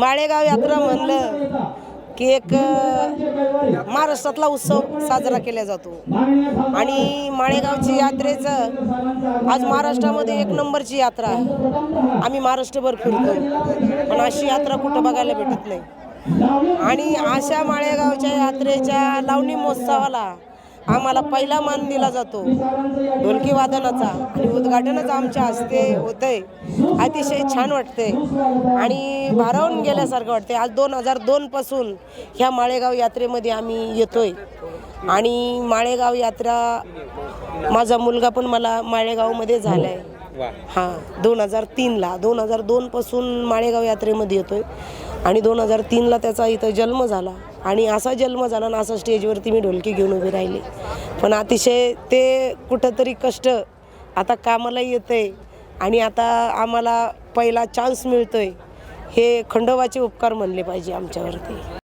माळेगाव यात्रा म्हणलं की एक महाराष्ट्रातला उत्सव साजरा केला जातो. आणि माळेगावची यात्रेचं आज महाराष्ट्रामध्ये एक नंबरची यात्रा आहे. आम्ही महाराष्ट्रभर फिरतो पण अशी यात्रा कुठं बघायला भेटत नाही. आणि अशा माळेगावच्या यात्रेच्या लावणी महोत्सवाला आम्हाला पहिला मान दिला जातो. ढोलकी वादनाचा आणि उद्घाटनच आमच्या हस्ते होतंय. अतिशय छान वाटते आणि भारावून गेल्यासारखं वाटते आज दोन हजार दोनपासून ह्या माळेगाव यात्रेमध्ये आम्ही येतोय. आणि माळेगाव यात्रा माझा मुलगा पण मला माळेगावमध्ये झाला आहे हां दोन हजार तीनला. दोन हजार दोनपासून माळेगाव यात्रेमध्ये येतोय. आणि दोन हजार तीनला त्याचा इथं जन्म झाला. आणि असा जन्म झाला ना असा स्टेजवरती मी ढोलकी घेऊन उभी राहिली. पण अतिशय ते कुठंतरी कष्ट आता कामाला आहे आणि आता आम्हाला पहिला चान्स मिळतोय हे खंडोबाचे उपकार म्हणले पाहिजे आमच्यावरती.